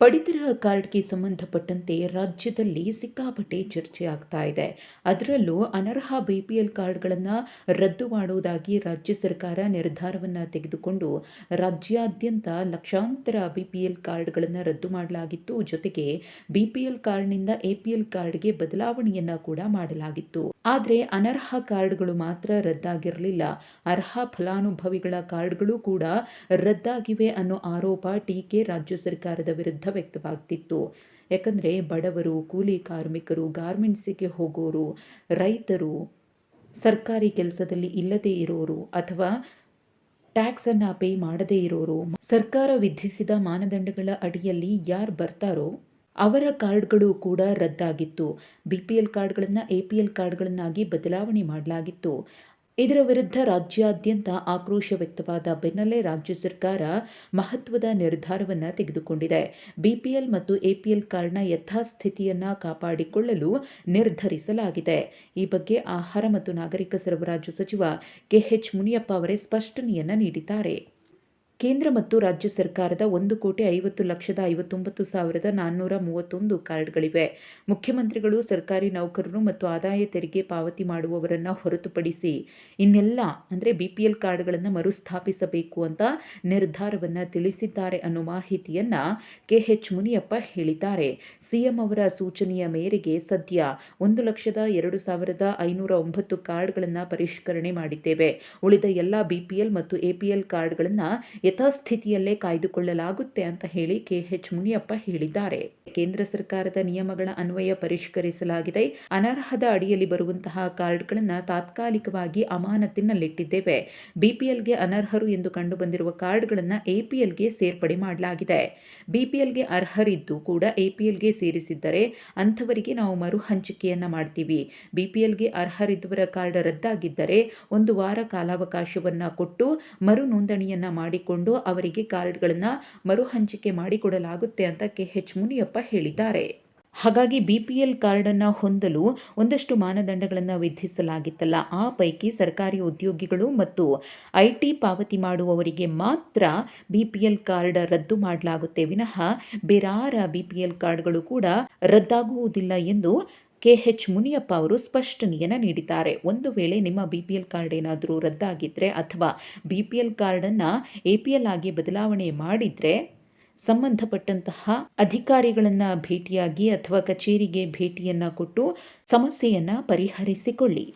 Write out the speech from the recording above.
ಪಡಿತರ ಕಾರ್ಡ್ಗೆ ಸಂಬಂಧಪಟ್ಟಂತೆ ರಾಜ್ಯದಲ್ಲಿ ಸಿಕ್ಕಾಪಟ್ಟೆ ಚರ್ಚೆ ಆಗ್ತಾ ಇದೆ. ಅದರಲ್ಲೂ ಅನರ್ಹ ಬಿ ಪಿ ಎಲ್ ಕಾರ್ಡ್ಗಳನ್ನು ರದ್ದು ಮಾಡುವುದಾಗಿ ರಾಜ್ಯ ಸರ್ಕಾರ ನಿರ್ಧಾರವನ್ನು ತೆಗೆದುಕೊಂಡು ರಾಜ್ಯಾದ್ಯಂತ ಲಕ್ಷಾಂತರ ಬಿ ಪಿ ಎಲ್ ಕಾರ್ಡ್ಗಳನ್ನು ರದ್ದು ಮಾಡಲಾಗಿತ್ತು. ಜೊತೆಗೆ ಬಿ ಪಿ ಎಲ್ ಕಾರ್ಡ್ನಿಂದ ಎ ಪಿ ಎಲ್ ಕಾರ್ಡ್ಗೆ ಬದಲಾವಣೆಯನ್ನು ಕೂಡ ಮಾಡಲಾಗಿತ್ತು. ಆದರೆ ಅನರ್ಹ ಕಾರ್ಡ್ಗಳು ಮಾತ್ರ ರದ್ದಾಗಿರಲಿಲ್ಲ. ಅರ್ಹ ಫಲಾನುಭವಿಗಳ ಕಾರ್ಡ್ಗಳು ಕೂಡ ರದ್ದಾಗಿವೆ ಅನ್ನೋ ಆರೋಪ ಟೀಕೆ ರಾಜ್ಯ ಸರ್ಕಾರದ ವಿರುದ್ಧ ವ್ಯಕ್ತವಾಗ್ತಿತ್ತು. ಯಾಕಂದರೆ ಬಡವರು, ಕೂಲಿ ಕಾರ್ಮಿಕರು, ಗಾರ್ಮೆಂಟ್ಸಿಗೆ ಹೋಗೋರು, ರೈತರು, ಸರ್ಕಾರಿ ಕೆಲಸದಲ್ಲಿ ಇಲ್ಲದೇ ಇರೋರು ಅಥವಾ ಟ್ಯಾಕ್ಸನ್ನು ಪೇ ಮಾಡದೇ ಇರೋರು, ಸರ್ಕಾರ ವಿಧಿಸಿದ ಮಾನದಂಡಗಳ ಅಡಿಯಲ್ಲಿ ಯಾರು ಬರ್ತಾರೋ ಅವರ ಕಾರ್ಡ್ಗಳು ಕೂಡ ರದ್ದಾಗಿತ್ತು. ಬಿ ಪಿ ಎಲ್ ಕಾರ್ಡ್ಗಳನ್ನು ಎ ಪಿ ಎಲ್ ಕಾರ್ಡ್ಗಳನ್ನಾಗಿ ಬದಲಾವಣೆ ಮಾಡಲಾಗಿತ್ತು. ಇದರ ವಿರುದ್ಧ ರಾಜ್ಯಾದ್ಯಂತ ಆಕ್ರೋಶ ವ್ಯಕ್ತವಾದ ಬೆನ್ನಲ್ಲೇ ರಾಜ್ಯ ಸರ್ಕಾರ ಮಹತ್ವದ ನಿರ್ಧಾರವನ್ನು ತೆಗೆದುಕೊಂಡಿದೆ. ಬಿಪಿಎಲ್ ಮತ್ತು ಎಪಿಎಲ್ ಕಾರ್ಡ್ನ ಯಥಾಸ್ಥಿತಿಯನ್ನು ಕಾಪಾಡಿಕೊಳ್ಳಲು ನಿರ್ಧರಿಸಲಾಗಿದೆ. ಈ ಬಗ್ಗೆ ಆಹಾರ ಮತ್ತು ನಾಗರಿಕ ಸರಬರಾಜು ಸಚಿವ ಕೆಎಚ್ ಮುನಿಯಪ್ಪ ಅವರೇ ಸ್ಪಷ್ಟನೆಯನ್ನು ನೀಡಿದ್ದಾರೆ. ಕೇಂದ್ರ ಮತ್ತು ರಾಜ್ಯ ಸರ್ಕಾರದ ಒಂದು ಕೋಟಿ ಐವತ್ತು ಲಕ್ಷದ ಐವತ್ತೊಂಬತ್ತು ಸಾವಿರದ ನಾನ್ನೂರ ಮೂವತ್ತೊಂದು ಕಾರ್ಡ್ಗಳಿವೆ. ಮುಖ್ಯಮಂತ್ರಿಗಳು, ಸರ್ಕಾರಿ ನೌಕರರು ಮತ್ತು ಆದಾಯ ತೆರಿಗೆ ಪಾವತಿ ಮಾಡುವವರನ್ನು ಹೊರತುಪಡಿಸಿ ಇನ್ನೆಲ್ಲ ಅಂದರೆ ಬಿ ಪಿ ಎಲ್ ಕಾರ್ಡ್ಗಳನ್ನು ಮರುಸ್ಥಾಪಿಸಬೇಕು ಅಂತ ನಿರ್ಧಾರವನ್ನು ತಿಳಿಸಿದ್ದಾರೆ ಅನ್ನೋ ಮಾಹಿತಿಯನ್ನು ಕೆ ಎಚ್ ಮುನಿಯಪ್ಪ ಹೇಳಿದ್ದಾರೆ. ಸಿಎಂ ಅವರ ಸೂಚನೆಯ ಮೇರೆಗೆ ಸದ್ಯ ಒಂದು ಲಕ್ಷದ ಎರಡು ಸಾವಿರದ ಐನೂರ ಒಂಬತ್ತು ಕಾರ್ಡ್ಗಳನ್ನು ಪರಿಷ್ಕರಣೆ ಮಾಡಿದ್ದೇವೆ. ಉಳಿದ ಎಲ್ಲ ಬಿ ಪಿ ಎಲ್ ಮತ್ತು ಎಪಿಎಲ್ ಕಾರ್ಡ್ಗಳನ್ನು ಯಥಾಸ್ಥಿತಿಯಲ್ಲೇ ಕಾಯ್ದುಕೊಳ್ಳಲಾಗುತ್ತೆ ಅಂತ ಹೇಳಿ ಕೆ ಎಚ್ ಮುನಿಯಪ್ಪ ಹೇಳಿದ್ದಾರೆ. ಕೇಂದ್ರ ಸರ್ಕಾರದ ನಿಯಮಗಳ ಅನ್ವಯ ಪರಿಷ್ಕರಿಸಲಾಗಿದೆ. ಅನರ್ಹದ ಅಡಿಯಲ್ಲಿ ಬರುವಂತಹ ಕಾರ್ಡ್ಗಳನ್ನು ತಾತ್ಕಾಲಿಕವಾಗಿ ಅಮಾನತಿನಲ್ಲಿಟ್ಟಿದ್ದೇವೆ. ಬಿಪಿಎಲ್ಗೆ ಅನರ್ಹರು ಎಂದು ಕಂಡುಬಂದಿರುವ ಕಾರ್ಡ್ಗಳನ್ನು ಎಪಿಎಲ್ಗೆ ಸೇರ್ಪಡೆ ಮಾಡಲಾಗಿದೆ. ಬಿಪಿಎಲ್ಗೆ ಅರ್ಹರಿದ್ದು ಕೂಡ ಎಪಿಎಲ್ಗೆ ಸೇರಿಸಿದ್ದರೆ ಅಂಥವರಿಗೆ ನಾವು ಮರು ಹಂಚಿಕೆಯನ್ನ ಮಾಡ್ತೀವಿ. ಬಿಪಿಎಲ್ಗೆ ಅರ್ಹರಿದ್ದವರ ಕಾರ್ಡ್ ರದ್ದಾಗಿದ್ದರೆ ಒಂದು ವಾರ ಕಾಲಾವಕಾಶವನ್ನ ಕೊಟ್ಟು ಮರು ನೋಂದಣಿಯನ್ನು ಮಾಡಿಕೊಂಡು ಅವರಿಗೆ ಕಾರ್ಡ್ಗಳನ್ನು ಮರುಹಂಚಿಕೆ ಮಾಡಿಕೊಡಲಾಗುತ್ತೆ ಅಂತ ಕೆ. ಎಚ್. ಮುನಿಯಪ್ಪ ಹೇಳಿದ್ದಾರೆ. ಹಾಗಾಗಿ ಬಿ ಪಿ ಎಲ್ ಕಾರ್ಡನ್ನು ಹೊಂದಲು ಒಂದಷ್ಟು ಮಾನದಂಡಗಳನ್ನು ವಿಧಿಸಲಾಗಿತ್ತಲ್ಲ. ಆ ಪೈಕಿ ಸರ್ಕಾರಿ ಉದ್ಯೋಗಿಗಳು ಮತ್ತು ಐ ಟಿ ಪಾವತಿ ಮಾಡುವವರಿಗೆ ಮಾತ್ರ ಬಿ ಪಿ ಕಾರ್ಡ್ ರದ್ದು ಮಾಡಲಾಗುತ್ತೆ. ವಿನಃ ಬೇರಾರ ಬಿ ಪಿ ಎಲ್ ಕಾರ್ಡ್ಗಳು ಕೂಡ ರದ್ದಾಗುವುದಿಲ್ಲ ಎಂದು ಕೆ ಎಚ್ ಮುನಿಯಪ್ಪ ಅವರು ಸ್ಪಷ್ಟನೆಯನ್ನು ನೀಡಿದ್ದಾರೆ. ಒಂದು ವೇಳೆ ನಿಮ್ಮ ಬಿ ಪಿ ಎಲ್ ಕಾರ್ಡ್ ಏನಾದರೂ ರದ್ದಾಗಿದ್ದರೆ ಅಥವಾ ಬಿ ಪಿ ಎಲ್ ಕಾರ್ಡನ್ನು ಎ ಪಿ ಎಲ್ ಆಗಿ ಬದಲಾವಣೆ ಮಾಡಿದರೆ ಸಂಬಂಧಪಟ್ಟಂತಹ ಅಧಿಕಾರಿಗಳನ್ನು ಭೇಟಿಯಾಗಿ ಅಥವಾ ಕಚೇರಿಗೆ ಭೇಟಿಯನ್ನು ಕೊಟ್ಟು ಸಮಸ್ಯೆಯನ್ನು ಪರಿಹರಿಸಿಕೊಳ್ಳಿ.